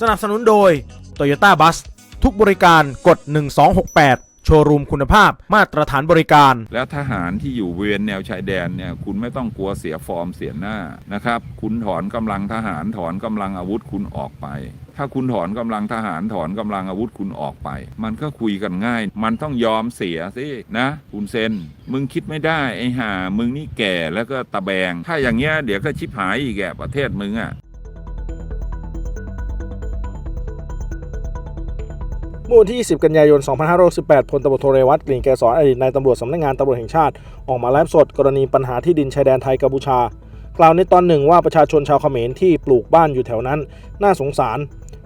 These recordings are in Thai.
สนับสนุนโดย Toyota Bus ทุกบริการกด 1268 โชว์รูมคุณภาพมาตรฐานบริการ แล้วทหารที่อยู่บริเวณแนวชายแดนเนี่ยคุณไม่ต้องกลัวเสียฟอร์มเสียหน้านะครับ คุณถอนกำลังทหารถอนกำลังอาวุธคุณออกไป ถ้าคุณถอนกำลังทหารถอนกำลังอาวุธคุณออกไป มันก็คุยกันง่าย มันต้องยอมเสียสินะคุณเซนมึงคิดไม่ได้ไอ้ห่ามึงนี่แก่แล้วก็ตะแบง ถ้าอย่างเงี้ยเดี๋ยวก็ชิบหายอีกแกประเทศมึงอะ เมื่อวันที่ 20 กันยายน 2568พลตำรวจโทเรวัตกลิ่นแกษรอดีตนายตำรวจสำนักงานตำรวจแห่งชาติ ออกมาไลฟ์สดกรณีปัญหาที่ดินชายแดนไทยกัมพูชา กล่าวในตอนหนึ่งว่าประชาชนชาวเขมรที่ปลูกบ้านอยู่แถวนั้น น่าสงสาร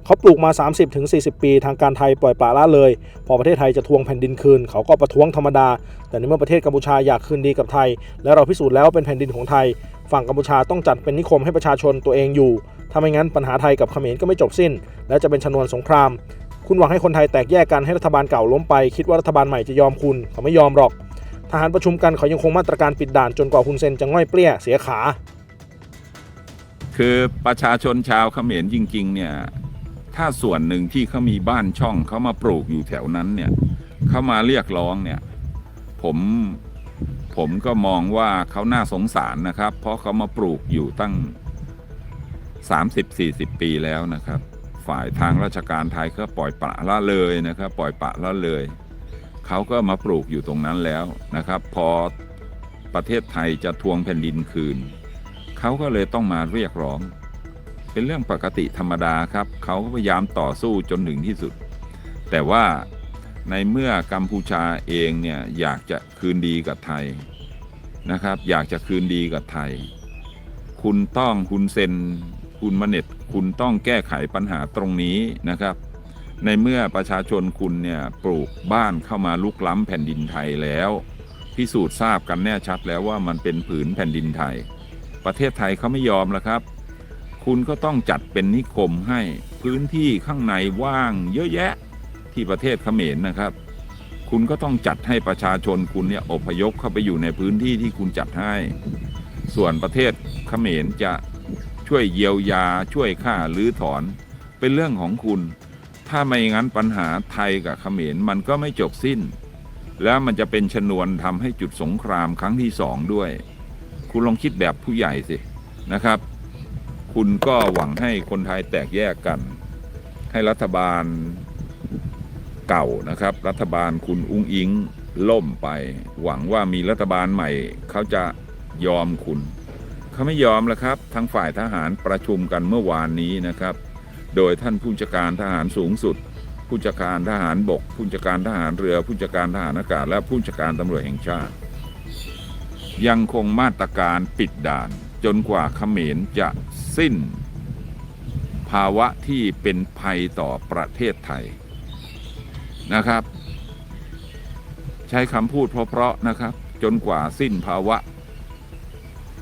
เขาปลูกมา 30-40 ปี ทางการไทยปล่อยปละละเลย พอประเทศไทยจะทวงแผ่นดินคืน เขาก็ประท้วงธรรมดา แต่ในเมื่อประเทศกัมพูชาอยากคืนดีกับไทย และเราพิสูจน์แล้วว่าเป็นแผ่นดินของไทย ฝั่งกัมพูชาต้องจัดเป็นนิคมให้ประชาชนตัวเองอยู่ถ้าไม่งั้นปัญหาไทยกับเขมรก็ไม่จบสิ้น และจะเป็นชนวนสงคราม คุณหวังให้คนไทยแตกแยกกันให้รัฐบาลเก่าล้มไป คิดว่ารัฐบาลใหม่จะยอมคุณเขาไม่ยอมหรอก ทหารประชุมกันเขายังคงมาตรการปิดด่านจนกว่าฮุนเซนจะง่อยเปรี้ยเสียขา คือประชาชนชาวเขมรจริง ๆ เนี่ย ถ้าส่วนหนึ่งที่เขามีบ้านช่องเขามาปลูกอยู่แถวนั้นเนี่ยเขามาเรียกร้องเนี่ย ผมผมก็มองว่าเขาน่าสงสารนะครับ เพราะเขามาปลูกอยู่ตั้ง 30-40 ปีแล้วนะครับ ฝ่ายทางราชการไทยก็ปล่อยปะละเลยนะครับปล่อยปะละเลย เขาก็มาปลูกอยู่ตรงนั้นแล้วนะครับ พอประเทศไทยจะทวงแผ่นดินคืน เขาก็เลยต้องมาเรียกร้อง เป็นเรื่องปกติธรรมดาครับ เขาก็พยายามต่อสู้จนถึงที่สุด แต่ว่าในเมื่อกัมพูชาเองเนี่ยอยากจะคืนดีกับไทยนะครับ อยากจะคืนดีกับไทย คุณต้องคุณเซนคุณมเน็ต คุณต้องแก้ไขปัญหาตรงนี้นะครับ ในเมื่อประชาชนคุณเนี่ยปลูกบ้านเข้ามาลุกล้ำแผ่นดินไทยแล้ว พิสูจน์ทราบกันแน่ชัดแล้วว่ามันเป็นผืนแผ่นดินไทย ประเทศไทยเขาไม่ยอมแล้วครับ คุณก็ต้องจัดเป็นนิคมให้พื้นที่ข้างในว่างเยอะแยะที่ประเทศเขมรนะครับคุณก็ต้องจัดให้ประชาชนคุณเนี่ยอพยพเข้าไปอยู่ในพื้นที่ที่คุณจัดให้ ส่วนประเทศเขมรจะ ช่วยเยียวยาช่วยค่าหรือถอน เป็นเรื่องของคุณ ถ้าไม่งั้นปัญหาไทยกับเขมรมันก็ไม่จบสิ้น แล้วมันจะเป็นชนวนทำให้จุดสงครามครั้งที่สองด้วย คุณลองคิดแบบผู้ใหญ่สินะครับ คุณก็หวังให้คนไทยแตกแยกกัน ให้รัฐบาลเก่านะครับ รัฐบาลคุณอุ้งอิงล่มไป หวังว่ามีรัฐบาลใหม่ เขาจะยอมคุณ เขาไม่ยอมแล้วครับทางฝ่ายทหารประชุมกันเมื่อวานนี้นะครับ โดยท่านผู้จัดการทหารสูงสุด ผู้จัดการทหารบก ผู้จัดการทหารเรือ ผู้จัดการทหารอากาศและผู้จัดการตำรวจแห่งชาติ ยังคงมาตรการปิดด่าน จนกว่าเขมรจะสิ้น ภาวะที่เป็นภัยต่อประเทศไทยนะครับ ใช้คำพูดเพราะๆนะครับ จนกว่าสิ้นภาวะ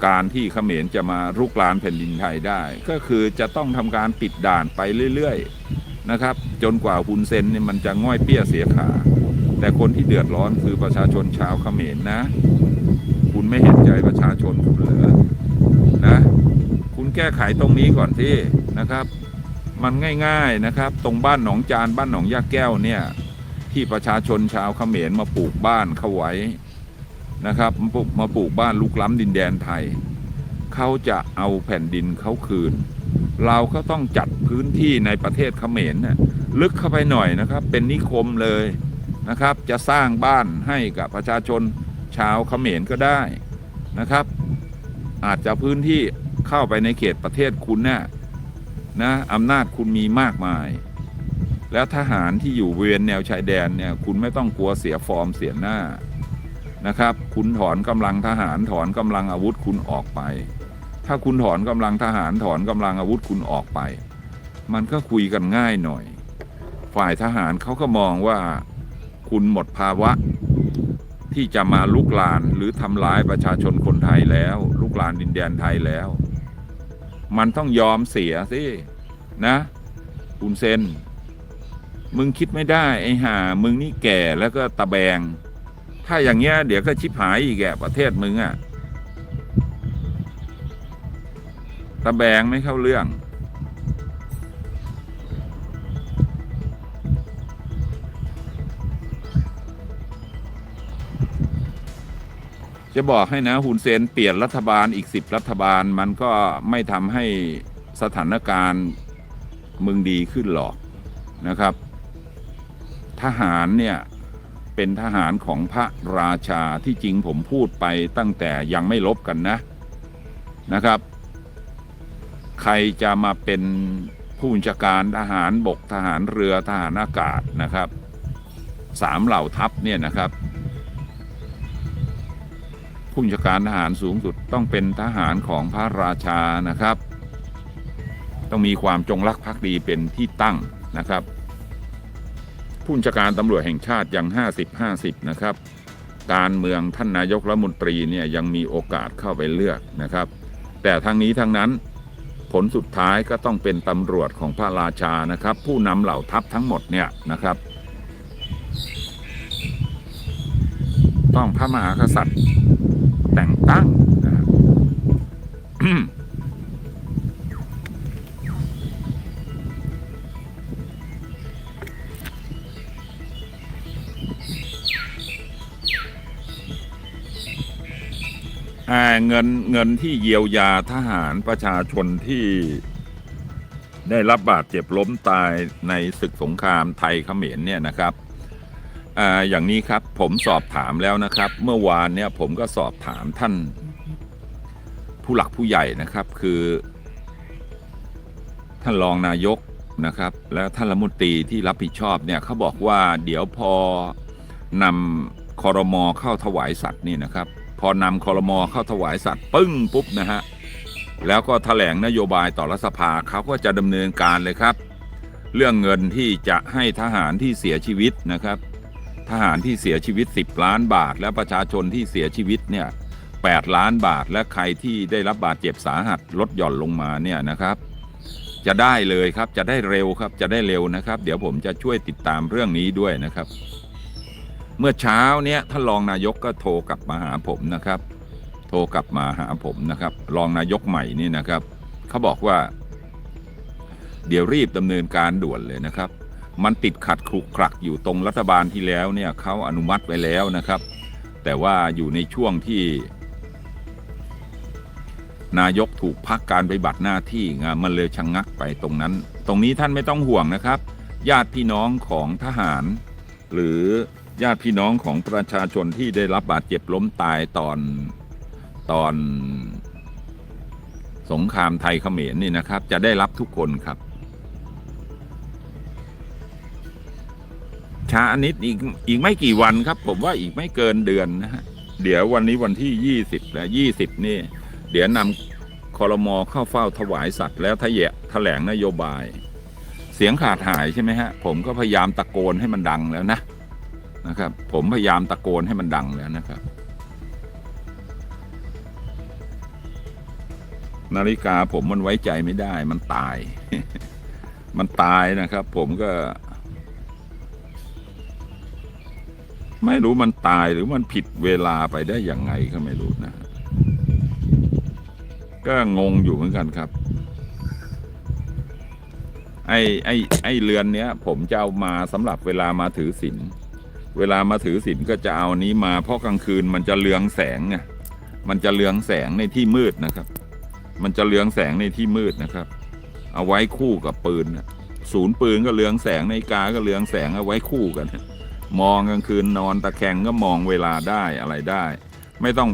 การที่เขมรจะมารุกรานแผ่นดินไทยได้ ก็คือจะต้องทำการปิดด่านไปเรื่อยๆนะครับ จนกว่าฮุนเซนเนี่ยมันจะง่อยเปี้ยเสียขา แต่คนที่เดือดร้อนคือประชาชนชาวเขมรนะ คุณไม่เห็นใจประชาชนคุณเหรอนะ คุณแก้ไขตรงนี้ก่อนที่นะครับ มันง่ายๆนะครับ ตรงบ้านหนองจานบ้านหนองยาแก้วเนี่ยที่ประชาชนชาวเขมรมาปลูกบ้านเขาไว้ นะครับมาปลูกบ้านลุกล้ำดินแดนไทย เขาจะเอาแผ่นดินเขาคืน เราก็ต้องจัดพื้นที่ในประเทศเขมรนะลึกเข้าไปหน่อยนะครับ เป็นนิคมเลยนะครับ จะสร้างบ้านให้กับประชาชนชาวเขมรก็ได้นะครับ อาจจะพื้นที่เข้าไปในเขตประเทศคุณน่ะนะอำนาจคุณมีมากมาย แล้วทหารที่อยู่บริเวณแนวชายแดนเนี่ยคุณไม่ต้องกลัวเสียฟอร์มเสียหน้า นะครับ คุณถอนกำลังทหารถอนกำลังอาวุธคุณออกไป ถ้าคุณถอนกำลังทหารถอนกำลังอาวุธคุณออกไป มันก็คุยกันง่ายหน่อย ฝ่ายทหารเขาก็มองว่าคุณหมดภาวะ ที่จะมาลุกลานหรือทำร้ายประชาชนคนไทยแล้ว ลุกลานดินแดนไทยแล้ว มันต้องยอมเสียสินะคุณเซนมึงคิดไม่ได้ไอ้ห่ามึงนี่แก่แล้วก็ตะแบง ถ้าอย่างเงี้ยเดี๋ยวก็ชิบหายอีกแกประเทศมึงอะ่ะตะแบงไม่เข้าเรื่อง จะบอกให้นะฮุนเซนเปลี่ยนรัฐบาลอีกสิบรัฐบาลมันก็ไม่ทำให้สถานการณ์มึงดีขึ้นหรอกนะครับ ทหารเนี่ย เป็นทหารของพระราชาที่จริงผมพูดไปตั้งแต่ยังไม่ลบกันนะนะครับ ใครจะมาเป็นผู้บัญชาการทหารบกทหารเรือทหารอากาศนะครับสามเหล่าทัพเนี่ยนะครับผู้บัญชาการทหารสูงสุดต้องเป็นทหารของพระราชานะครับ ต้องมีความจงรักภักดีเป็นที่ตั้งนะครับ ผู้บัญชาการตำรวจแห่งชาติยัง 50-50 นะครับ การเมืองท่านนายกรัฐมนตรีเนี่ยยังมีโอกาสเข้าไปเลือกนะครับ แต่ทั้งนี้ทั้งนั้นผลสุดท้ายก็ต้องเป็นตำรวจของพระราชานะครับ ผู้นำเหล่าทัพทั้งหมดเนี่ยนะครับ ต้องพระมหากษัตริย์แต่งตั้ง เงินเงินที่เยียวยาทหารประชาชนที่ได้รับบาดเจ็บล้มตายในศึกสงครามไทยเขมรเนี่ยนะครับอ่าอย่างนี้ครับผมสอบถามแล้วนะครับ เมื่อวานเนี่ยผมก็สอบถามท่านผู้หลักผู้ใหญ่นะครับคือ ท่านรองนายกนะครับ และท่านรัฐมนตรีที่รับผิดชอบเนี่ยเขาบอกว่าเดี๋ยวพอนำคอรมอเข้าถวายสัตว์นี่นะครับ พอนำคอรมอเข้าถวายสัตว์ปึ้งปุ๊บนะฮะแล้วก็แถลงนโยบายต่อรัฐสภาเขาก็จะดำเนินการเลยครับ เรื่องเงินที่จะให้ทหารที่เสียชีวิตนะครับ ทหารที่เสียชีวิต 10 ล้านบาท และประชาชนที่เสียชีวิตเนี่ย8ล้านบาท และใครที่ได้รับบาดเจ็บสาหัสลดหย่อนลงมาเนี่ยนะครับ จะได้เลยครับจะได้เร็วครับจะได้เร็วนะครับ เดี๋ยวผมจะช่วยติดตามเรื่องนี้ด้วยนะครับ เมื่อเช้าเนี้ยท่านรองนายกก็โทรกลับมาหาผมนะครับ โทรกลับมาหาผมนะครับ รองนายกใหม่นี่นะครับเขาบอกว่า เดี๋ยวรีบดำเนินการด่วนเลยนะครับ มันติดขัดคลุกคลักอยู่ตรงรัฐบาลที่แล้วเนี่ยเขาอนุมัติไว้แล้วนะครับ แต่ว่าอยู่ในช่วงที่ นายกถูกพักการไปฏิบัติหน้าที่งมันเลยชะงงักไปตรงนั้น ตรงนี้ท่านไม่ต้องห่วงนะครับ ญาติพี่น้องของทหาร หรือ ญาติพี่น้องของประชาชนที่ได้รับบาดเจ็บล้มตายตอนตอนสงครามไทยเขมรนี่นะครับ จะได้รับทุกคนครับ ช้านิดอีกอีกไม่กี่วันครับ ผมว่าอีกไม่เกินเดือนนะฮะเดี๋ยววันนี้วันที่ยี่สิบแล้วยี่สิบนี่ เดี๋ยวนำคอรมอเข้าเฝ้าถวายสัตว์แล้วทะเยะแถลงนโยบาย เสียงขาดหายใช่ไหมฮะ ผมก็พยายามตะโกนให้มันดังแล้วนะ นะครับ ผมพยายามตะโกนให้มันดังแล้วนะครับ นาฬิกาผมมันไว้ใจไม่ได้มันตาย มันตายนะครับ ผมก็ ไม่รู้มันตายหรือมันผิดเวลาไปได้อยังไงก็ไม่รู้นะก็งงอยู่เหมือนกันครับ ไอ้ไอ้ไอ้เรือนเนี้ย ผมจะเอามาสำหรับเวลามาถือศีล เวลามาถือศีลก็จะเอานี้มาเพราะกลางคืนมันจะเลืองแสงไงมันจะเลืองแสงในที่มืดนะครับ มันจะเลืองแสงในที่มืดนะครับ เอาไว้คู่กับปืนนะศูนย์ปืนก็เลืองแสงในาฬิกาก็เลืองแสงเอาไว้คู่กัน มองกลางคืนนอนตะแคงก็มองเวลาได้อะไรได้ ไม่ต้อง